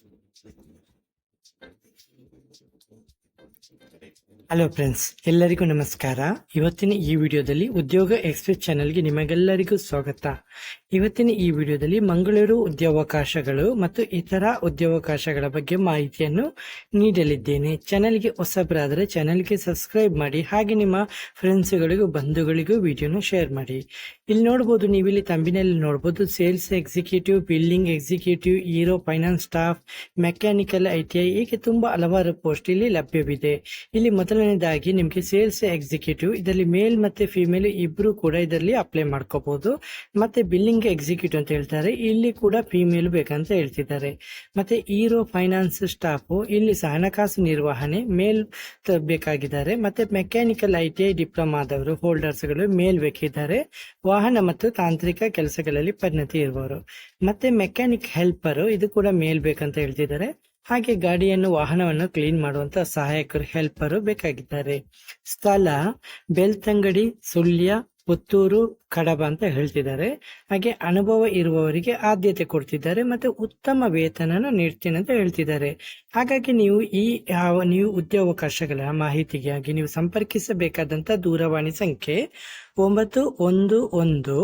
Thank you. Hello friends ಎಲ್ಲರಿಗೂ ನಮಸ್ಕಾರ. ಇವತ್ತಿನ ಈ ವಿಡಿಯೋದಲ್ಲಿ ಉದ್ಯೋಗ ಎಕ್ಸ್ಪ್ರೆಸ್ ಚಾನೆಲ್ಗೆ ನಿಮಗೆಲ್ಲರಿಗೂ ಸ್ವಾಗತ. ಇವತ್ತಿನ ಈ ವಿಡಿಯೋದಲ್ಲಿ ಮಂಗಳೂರು ಉದ್ಯೋಗಾವಕಾಶಗಳು ಮತ್ತು ಇತರ ಉದ್ಯೋಗಾವಕಾಶಗಳ ಬಗ್ಗೆ ಮಾಹಿತಿಯನ್ನು ನೀಡಲಿದ್ದೇನೆ. ಚಾನೆಲ್ಗೆ ಹೊಸಬರಾದರೆ ಚಾನೆಲ್ಗೆ ಸಬ್ಸ್ಕ್ರೈಬ್ ಮಾಡಿ, ಹಾಗೆ ನಿಮ್ಮ ಫ್ರೆಂಡ್ಸ್ಗಳಿಗೂ ಬಂಧುಗಳಿಗೂ ವಿಡಿಯೋನ ಶೇರ್ ಮಾಡಿ. ಇಲ್ಲಿ ನೋಡ್ಬೋದು ನೀವು ಇಲ್ಲಿ ತಂಬಿನಲ್ಲಿ ನೋಡ್ಬೋದು sales executive building executive Hero finance staff mechanical I T I ಹೀಗೆ ತುಂಬಾ ಹಲವಾರು ಪೋಸ್ಟ್ ಇಲ್ಲಿ ಲಭ್ಯವಿದೆ. ಇಲ್ಲಿ ಮೊದಲನೇದಾಗಿ ನಿಮಗೆ ಸೇಲ್ಸ್ ಎಕ್ಸಿಕ್ಯೂಟಿವ್, ಇದರಲ್ಲಿ ಮೇಲ್ ಮತ್ತೆ ಫಿಮೇಲ್ ಇಬ್ರು ಕೂಡ ಇದರಲ್ಲಿ ಅಪ್ಲೈ ಮಾಡ್ಕೋಬಹುದು ಮತ್ತೆ ಬಿಲ್ಲಿಂಗ್ ಎಕ್ಸಿಕ್ಯೂಟಿವ್ ಅಂತ ಹೇಳ್ತಾರೆ. ಇಲ್ಲಿ ಕೂಡ ಫಿಮೇಲ್ ಬೇಕಂತ ಹೇಳ್ತಿದ್ದಾರೆ. ಮತ್ತೆ ಈರೋ ಫೈನಾನ್ಸ್ ಸ್ಟಾಫ್, ಇಲ್ಲಿ ಸಹ ಹಣಕಾಸು ನಿರ್ವಹಣೆ, ಮೇಲ್ ಬೇಕಾಗಿದ್ದಾರೆ. ಮತ್ತೆ ಮೆಕ್ಯಾನಿಕಲ್ ಐ ಟಿ ಐ ಡಿಪ್ಲೊಮಾದವರು ಹೋಲ್ಡರ್ಸ್ಗಳು ಮೇಲ್ ಬೇಕಿದ್ದಾರೆ. ವಾಹನ ಮತ್ತು ತಾಂತ್ರಿಕ ಕೆಲಸಗಳಲ್ಲಿ ಪರಿಣತಿ ಇರುವವರು. ಮತ್ತೆ ಮೆಕ್ಯಾನಿಕ್ ಹೆಲ್ಪರ್, ಇದು ಕೂಡ ಮೇಲ್ ಬೇಕಂತ ಹೇಳ್ತಿದ್ದಾರೆ. ಹಾಗೆ ಗಾಡಿಯನ್ನು, ವಾಹನವನ್ನು ಕ್ಲೀನ್ ಮಾಡುವಂತ ಸಹಾಯಕರು, ಹೆಲ್ಪರು ಬೇಕಾಗಿದ್ದಾರೆ. ಸ್ಥಳ, ಬೆಳ್ತಂಗಡಿ, ಸುಳ್ಯ, ಪುತ್ತೂರು, ಕಡಬ ಅಂತ ಹೇಳ್ತಿದ್ದಾರೆ. ಹಾಗೆ ಅನುಭವ ಇರುವವರಿಗೆ ಆದ್ಯತೆ ಕೊಡ್ತಿದ್ದಾರೆ ಮತ್ತೆ ಉತ್ತಮ ವೇತನನ ನೀಡ್ತೀನಿ ಅಂತ ಹೇಳ್ತಿದ್ದಾರೆ. ಹಾಗಾಗಿ ನೀವು ಈ ಯಾವ, ನೀವು ಉದ್ಯೋಗಾವಕಾಶಗಳ ಮಾಹಿತಿಗಾಗಿ ನೀವು ಸಂಪರ್ಕಿಸಬೇಕಾದಂತ ದೂರವಾಣಿ ಸಂಖ್ಯೆ ಒಂಬತ್ತು ಒಂದು ಒಂದು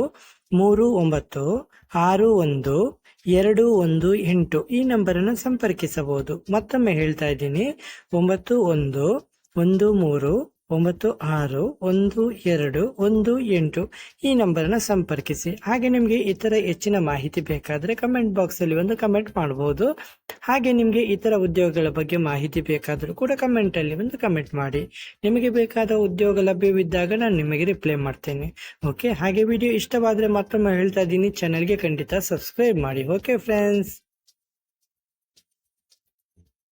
ಮೂರು ಒಂಬತ್ತು ಆರು ಒಂದು ಎರಡು ಒಂದು ಎಂಟು ಈ ನಂಬರನ್ನು ಸಂಪರ್ಕಿಸಬಹುದು. ಮತ್ತೊಮ್ಮೆ ಹೇಳ್ತಾ ಇದ್ದೀನಿ. ಒಂಬತ್ತು ಒಂದು ಒಂದು ಮೂರು ಒಂಬತ್ತು ಆರು ಒಂದು ಎರಡು ಒಂದು ಎಂಟು ಈ ನಂಬರನ್ನು ಸಂಪರ್ಕಿಸಿ. ಹಾಗೆ ನಿಮಗೆ ಇತರ ಹೆಚ್ಚಿನ ಮಾಹಿತಿ ಬೇಕಾದರೆ ಕಮೆಂಟ್ ಬಾಕ್ಸಲ್ಲಿ ಒಂದು ಕಮೆಂಟ್ ಮಾಡಬಹುದು ಹಾಗೆ ನಿಮಗೆ ಇತರ ಉದ್ಯೋಗಗಳ ಬಗ್ಗೆ ಮಾಹಿತಿ ಬೇಕಾದರೂ ಕೂಡ ಕಮೆಂಟಲ್ಲಿ ಒಂದು ಕಮೆಂಟ್ ಮಾಡಿ. ನಿಮಗೆ ಬೇಕಾದ ಉದ್ಯೋಗ ಲಭ್ಯವಿದ್ದಾಗ ನಾನು ನಿಮಗೆ ರಿಪ್ಲೈ ಮಾಡ್ತೇನೆ. ಓಕೆ? ಹಾಗೆ ವಿಡಿಯೋ ಇಷ್ಟವಾದರೆ ಮತ್ತೊಮ್ಮೆ ಹೇಳ್ತಾ ಇದ್ದೀನಿ. ಚಾನಲ್ಗೆ ಖಂಡಿತ ಸಬ್ಸ್ಕ್ರೈಬ್ ಮಾಡಿ. Okay friends?